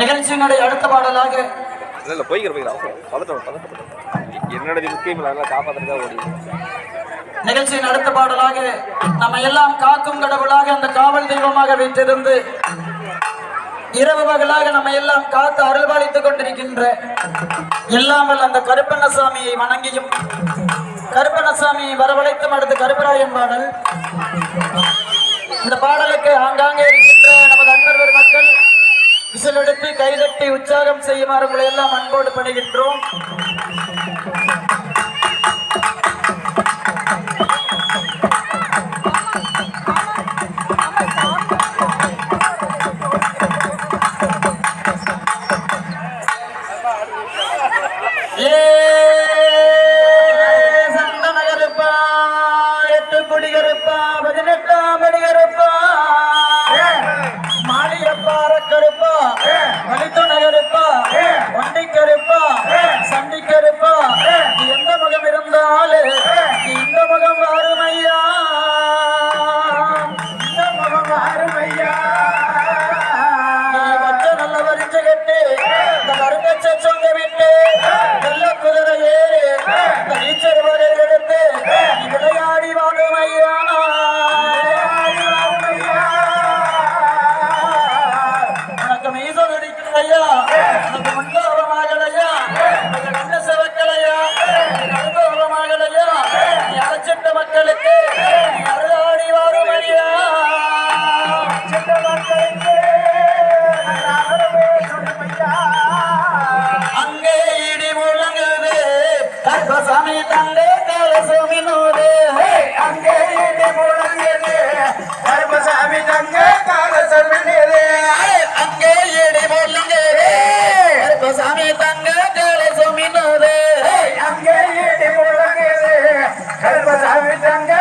நிகழ்ச்சியினுடைய அடுத்த பாடலாக இல்ல இல்ல போய்க்கிற போய்க்கிற அவசரம். பதட்டம் பதட்டம். என்னோட முக்கியம் இல்லை அதெல்லாம் காப்பாத்துறதுக்காக ஓடி. நிகழ்ச்சியின் அடுத்த பாடலாக நம்ம எல்லாம் காக்கும் கடவுளாக அந்த காவல் தெய்வமாக வைத்திருந்து இரவு பகலாக நம்ம எல்லாம் காத்து அருள்பாலித்துக் கொண்டிருக்கின்ற எல்லாம் வல்ல அந்த கருப்பண்ணசாமியை வணங்கியும் கருப்பண்ணசாமியை வரவழைத்தும் அடுத்து கருப்பராயன் பாடல். இந்த பாடலுக்கு ஆங்காங்கே உற்சாகம் செய்யுமாறு உங்களை எல்லாம் அன்போடு பணிகின்றோம். கர்ப்பசாமி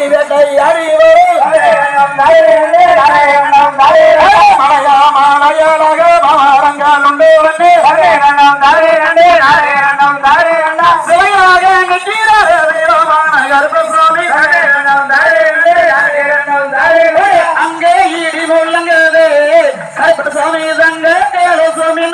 கட்டி வேட்டை அங்கே இடி முள்ளங்கது. சாமி தங்க சுவாமி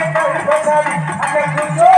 அங்கே